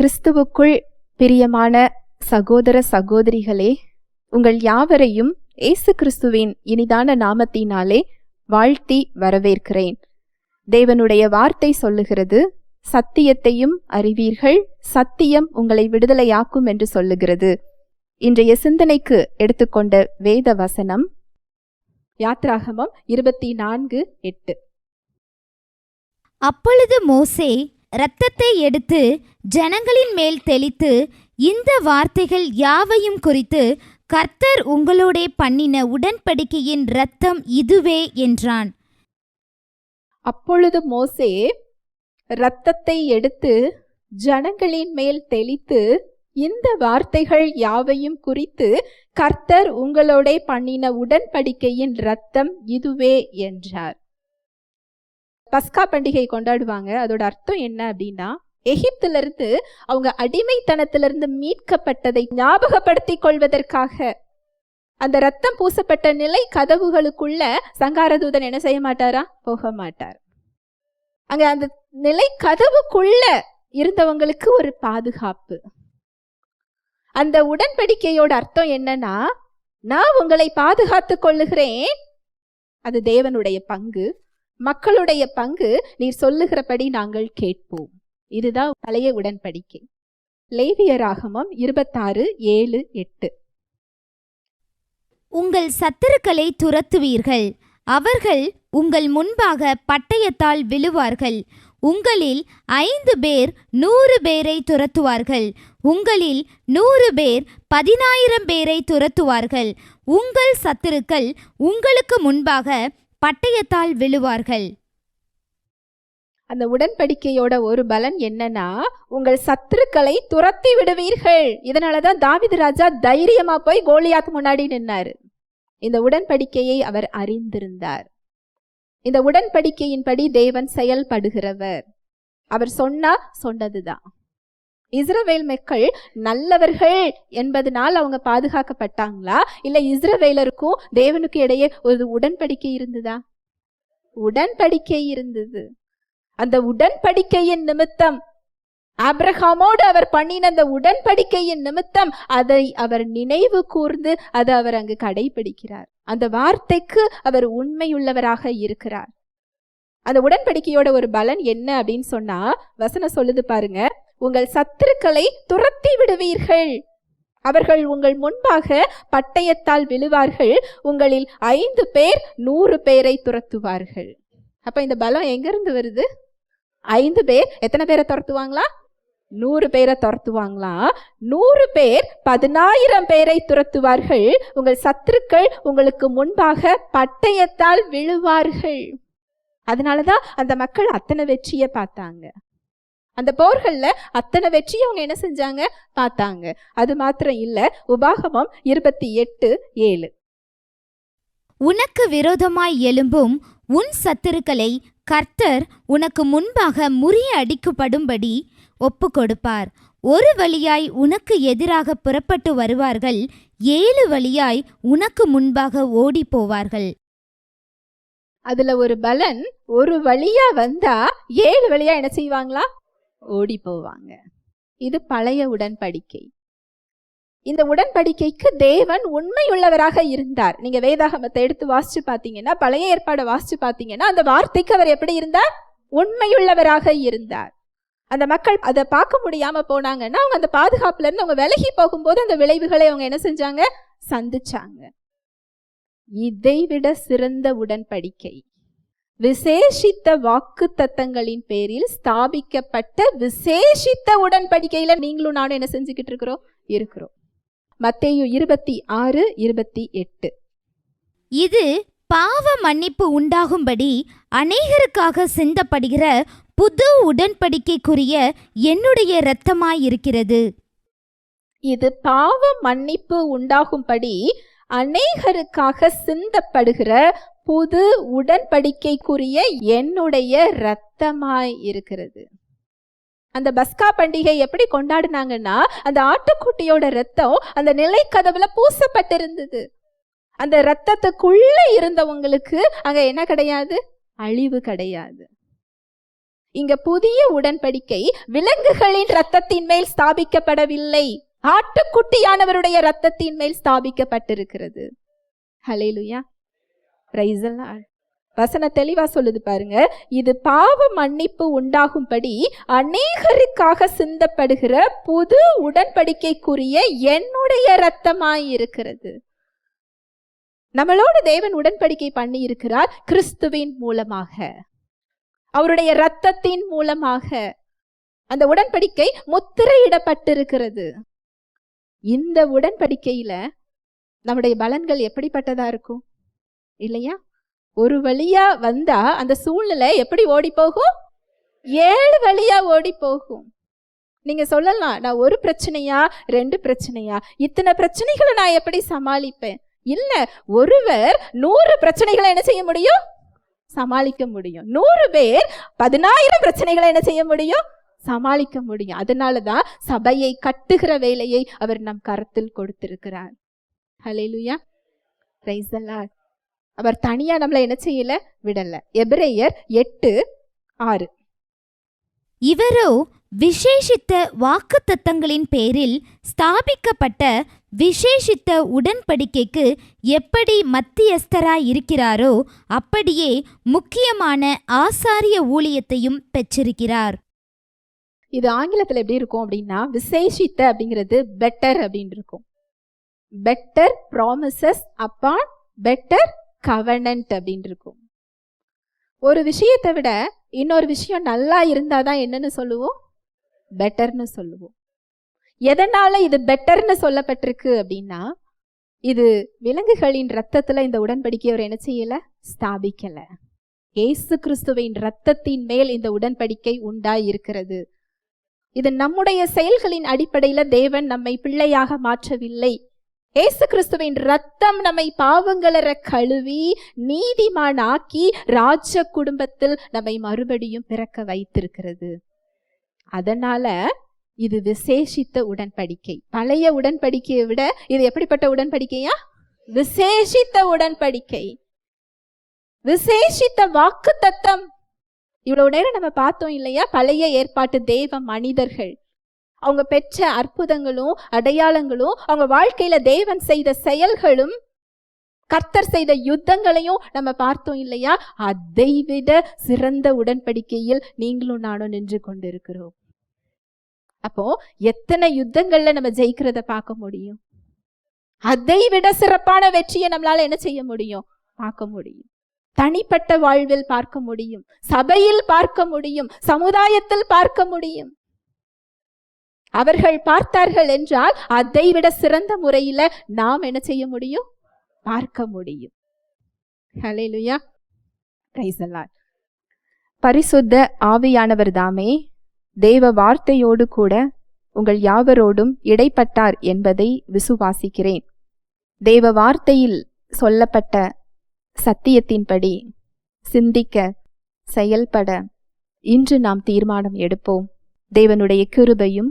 கிறிஸ்துவுக்குள் பிரியமான சகோதர சகோதரிகளே உங்கள் யாவரையும் இயேசு கிறிஸ்துவின் இனிதான நாமத்தினாலே வாழ்த்தி வரவேற்கிறேன். தேவனுடைய வார்த்தை சொல்லுகிறது சத்தியத்தையும் அறிவீர்கள் சத்தியம் உங்களை விடுதலையாக்கும் என்று சொல்லுகிறது. இன்றைய சிந்தனைக்கு எடுத்துக்கொண்ட வேத வசனம் யாத்ராகமம் இருபத்தி நான்கு எட்டு. அப்பொழுது மோசே இரத்தத்தை எடுத்து ஜனங்களின் மேல் தெளித்து இந்த வார்த்தைகள் யாவையும் குறித்து கர்த்தர் உங்களோடே பண்ணின உடன்படிக்கையின் இரத்தம் இதுவே என்றான். அப்பொழுது மோசே இரத்தத்தை எடுத்து ஜனங்களின் மேல் தெளித்து இந்த வார்த்தைகள் யாவையும் குறித்து கர்த்தர் உங்களோடே பண்ணின உடன்படிக்கையின் இரத்தம் இதுவே என்றார். பஸ்கா பண்டிகை கொண்டாடுவாங்க. அதோட அர்த்தம் என்ன அப்படின்னா எகிப்திலிருந்து அவங்க அடிமைத்தனத்திலிருந்து மீட்கப்பட்டதை ஞாபகப்படுத்தி கொள்வதற்காக. அந்த ரத்தம் பூசப்பட்ட நிலை கதவுகளுக்குள்ள சங்காரதூதன் என்ன செய்ய மாட்டாரா? போக மாட்டார். அங்க அந்த நிலை கதவுக்குள்ள இருந்தவங்களுக்கு ஒரு பாதுகாப்பு. அந்த உடன்படிக்கையோட அர்த்தம் என்னன்னா நான் உங்களை பாதுகாத்து கொள்ளுகிறேன். அது தேவனுடைய பங்கு. மக்களுடைய பங்கு நீர் சொல்லுகிறபடி நாங்கள் கேட்போம். இதுதான் பழைய உடன்படிக்கை. லேவியராகமம் இருபத்தாறு ஏழு எட்டு. உங்கள் சத்துருக்களை துரத்துவீர்கள். அவர்கள் உங்கள் முன்பாக பட்டயத்தால் விழுவார்கள். உங்களில் ஐந்து பேர் நூறு பேரை துரத்துவார்கள். உங்களில் நூறு பேர் பதினாயிரம் பேரை துரத்துவார்கள். உங்கள் சத்துருக்கள் உங்களுக்கு முன்பாக பட்டயத்தால் விழுவார்கள். அந்த உடன்படிக்கையோட ஒரு பலன் என்னன்னா உங்கள் சத்துருக்களை துரத்தி விடுவீர்கள். இதனாலதான் தாவிது ராஜா தைரியமா போய் கோலியாத் முன்னாடி நின்னாரு. இந்த உடன்படிக்கையை அவர் அறிந்திருந்தார். இந்த உடன்படிக்கையின்படி தேவன் செயல்படுகிறவர். அவர் சொன்னா சொன்னதுதான். இஸ்ரவேல் மக்கள் நல்லவர்கள் என்பதனால் அவங்க பாதுகாக்கப்பட்டாங்களா? இல்லை இஸ்ரவேலருக்கும் தேவனுக்கு இடையே ஒரு உடன்படிக்கை இருந்ததா? உடன்படிக்கை இருந்தது. அந்த உடன்படிக்கையின் நிமித்தம் ஆப்ரஹாமோடு அவர் பண்ணின அந்த உடன்படிக்கையின் நிமித்தம் அதை அவர் நினைவு கூர்ந்து அதை அவர் அங்கு கடைபிடிக்கிறார். அந்த வார்த்தைக்கு அவர் உண்மையுள்ளவராக இருக்கிறார். அந்த உடன்படிக்கையோட ஒரு பலன் என்ன அப்படின்னு சொன்னா வசனம் சொல்லுது பாருங்க. உங்கள் சத்துருக்களை துரத்தி விடுவீர்கள். அவர்கள் உங்கள் முன்பாக பட்டயத்தால் விழுவார்கள். உங்களில் ஐந்து பேர் நூறு பேரை துரத்துவார்கள். அப்ப இந்த பலம் எங்கிருந்து வருது? ஐந்து பேர் எத்தனை பேரை துரத்துவாங்களா? நூறு பேரை துரத்துவாங்களா? நூறு பேர் பதினாயிரம் பேரை துரத்துவார்கள். உங்கள் சத்துருக்கள் உங்களுக்கு முன்பாக பட்டயத்தால் விழுவார்கள். அதனாலதான் அந்த மக்கள் அத்தனை வெற்றியை பார்த்தாங்க. அந்த போர்கள்ல அத்தனை வெற்றி அவங்க என்ன செஞ்சாங்க? பார்த்தாங்க. அது மாத்திரம் இல்ல உபாகமம் இருபத்தி எட்டு ஏழு. உனக்கு விரோதமாய் எழும்பும் உன் சத்துருக்களை கர்த்தர் உனக்கு முன்பாக முறிய அடிக்கப்படும்படி ஒப்பு கொடுப்பார் ஒரு வழியாய் உனக்கு எதிராக புறப்பட்டு வருவார்கள் ஏழு வழியாய் உனக்கு முன்பாக ஓடி போவார்கள் அதுல ஒரு பலன் ஒரு வழியா வந்தா ஏழு வழியா என்ன செய்வாங்களா? ஓடி போவாங்க இது பழைய உடன்படிக்கை. இந்த உடன்படிக்கைக்கு தேவன் உண்மையுள்ளவராக இருந்தார். நீங்க வேதாகமத்தை எடுத்து வாசிச்சு பார்த்தீங்கன்னா பழைய ஏற்பாடை வாசிச்சு பார்த்தீங்கன்னா அந்த வார்த்தைக்கு அவர் எப்படி இருந்தார்? உண்மையுள்ளவராக இருந்தார். அந்த மக்கள் அதை பார்க்க முடியாம போனாங்கன்னா அவங்க அந்த பாதுகாப்புல இருந்து அவங்க விலகி போகும்போது அந்த விளைவுகளை அவங்க என்ன செஞ்சாங்க? சந்திச்சாங்க. இதை விட சிறந்த உடன்படிக்கை. விசேஷித்த வாக்கு தத்தங்களின் பேரில் ஸ்தாபிக்கப்பட்ட விசேஷித்த உடன்படிக்கையில நீங்களும் நானும் என்ன செஞ்சுக்கிட்டு இருக்கிறோம்? இருக்கிறோம். மத்தேயு இருபத்தி ஆறு இருபத்தி எட்டு. இது பாவ மன்னிப்பு உண்டாகும்படி அநேகருக்காக சிந்தப்படுகிற புது உடன்படிக்கைக்குரிய என்னுடைய இரத்தமாயிருக்கிறது. இது பாவ மன்னிப்பு உண்டாகும்படி அநேகருக்காக சிந்தப்படுகிற புது உடன்படிக்கைக்குரிய என்னுடைய இரத்தமாய் இருக்கிறது. அந்த பஸ்கா பண்டிகை எப்படி கொண்டாடினாங்கன்னா அந்த ஆட்டுக்குட்டியோட ரத்தம் அந்த நிலை கதவுல பூசப்பட்டிருந்தது. அந்த ரத்தத்துக்குள்ள இருந்தவங்களுக்கு அங்க என்ன கிடையாது? அழிவு கிடையாது. இங்க புதிய உடன்படிக்கை விலங்குகளின் ரத்தத்தின் மேல் ஸ்தாபிக்கப்படவில்லை. ஆட்டுக்குட்டியானவருடைய ரத்தத்தின் மேல் ஸ்தாபிக்கப்பட்டிருக்கிறது. ஹலேலுயா பிரைஸ் வசன தெளிவா சொல்லுது பாருங்க. இது பாவ மன்னிப்பு உண்டாகும்படி அநேகருக்காக சிந்தப்படுகிற புது உடன்படிக்கைக்குரிய என்னுடைய இரத்தமாய் இருக்கிறது நம்மளோடு தேவன் உடன்படிக்கை பண்ணி இருக்கிறார் கிறிஸ்துவின் மூலமாக. அவருடைய இரத்தத்தின் மூலமாக அந்த உடன்படிக்கை முத்திரையிடப்பட்டிருக்கிறது. இந்த உடன்படிக்கையில நம்முடைய பலன்கள் எப்படிப்பட்டதா இருக்கும்? இல்லையா? ஒரு வழியா வந்தா அந்த சூழ்நிலை எப்படி ஓடி போகும் ஏழு வழியா ஓடி போகும் நீங்க சொல்லலாம் நான் ஒரு பிரச்சனையா ரெண்டு பிரச்சனையா? இத்தனை பிரச்சனைகளை நான் எப்படி சமாளிப்பேன்? இல்ல ஒருவர் நூறு பிரச்சனைகளை என்ன செய்ய முடியும்? சமாளிக்க முடியும். நூறு பேர் பதினாயிரம் பிரச்சனைகளை என்ன செய்ய முடியும்? சமாளிக்க முடியும். அதனால தான் சபையை கட்டுகிற வேலையை அவர் நம் கரத்தில் கொடுத்திருக்கிறார். ஹலே லுயா தி அவர் தனியா நம்மளை என்ன செய்யல? விடல. எபிரேயர் எட்டு ஆறு. இவரோ விசேஷித்த வாக்குத்தத்தங்களின் பேரில் ஸ்தாபிக்கப்பட்ட விசேஷித்த உடன்படிக்கைக்கு எப்படி மத்தியஸ்தராய் இருக்கிறாரோ அப்படியே முக்கியமான ஆசாரிய ஊழியத்தையும் பெற்றிருக்கிறார். இது ஆங்கிலத்துல எப்படி இருக்கும் அப்படின்னா விசேஷித்த அப்படிங்கிறது பெட்டர் அப்படின்னு இருக்கும். Better promises upon better covenant அப்படின்னு இருக்கும் ஒரு விஷயத்தை விட இன்னொரு விஷயம் நல்லா இருந்தாதான் என்னன்னு சொல்லுவோம்? பெட்டர்னு சொல்லுவோம். எதனால இது பெட்டர்னு சொல்லப்பட்டிருக்கு அப்படின்னா இது விலங்குகளின் ரத்தத்துல இந்த உடன்படிக்கை அவர் என்ன செய்யலை? ஸ்தாபிக்கலை. இயேசு கிறிஸ்துவின் ரத்தத்தின் மேல் இந்த உடன்படிக்கை உண்டாய் இருக்கிறது இது நம்முடைய செயல்களின் அடிப்படையில தேவன் நம்மை பிள்ளையாக மாற்றவில்லை. இயேசு கிறிஸ்துவின் ரத்தம் நம்மை பாவங்களற கழுவி நீதிமானாக்கி ராஜ குடும்பத்தில் நம்மை மறுபடியும் பிறக்க வைத்திருக்கிறது. அதனால இது விசேஷித்த உடன்படிக்கை. பழைய உடன்படிக்கையை விட இது எப்படிப்பட்ட உடன்படிக்கையா? விசேஷித்த உடன்படிக்கை. விசேஷித்த வாக்கு தத்தம் இவ்வளவு நேரம் நம்ம பார்த்தோம் இல்லையா? பழைய ஏற்பாட்டு தேவ மனிதர்கள். அவங்க பெற்ற அற்புதங்களும் அடையாளங்களும் அவங்க வாழ்க்கையில தேவன் செய்த செயல்களும் கர்த்தர் செய்த யுத்தங்களையும் நம்ம பார்த்தோம் இல்லையா? அதை விட சிறந்த உடன்படிக்கையில் நீங்களும் நானும் நின்று கொண்டிருக்கிறோம். அப்போ எத்தனை யுத்தங்கள்ல நம்ம ஜெயிக்கிறத பார்க்க முடியும்? அதை விட சிறப்பான வெற்றியை நம்மளால என்ன செய்ய முடியும்? பார்க்க முடியும். தனிப்பட்ட வாழ்வில் பார்க்க முடியும். சபையில் பார்க்க முடியும். சமுதாயத்தில் பார்க்க முடியும். அவர்கள் பார்த்தார்கள் என்றால் அதை விட சிறந்த முறையில நாம் என்ன செய்ய முடியும்? பார்க்க முடியும். ஹalleluya பிரைஸ் பரிசுத்த ஆவியானவர் தாமே தேவ வார்த்தையோடு கூட உங்கள் யாவரோடும் இடைப்பட்டார் என்பதை விசுவாசிக்கிறேன். தேவ வார்த்தையில் சொல்லப்பட்ட சத்தியத்தின்படி சிந்திக்க செயல்பட இன்று நாம் தீர்மானம் எடுப்போம். தேவனுடைய கிருபையும்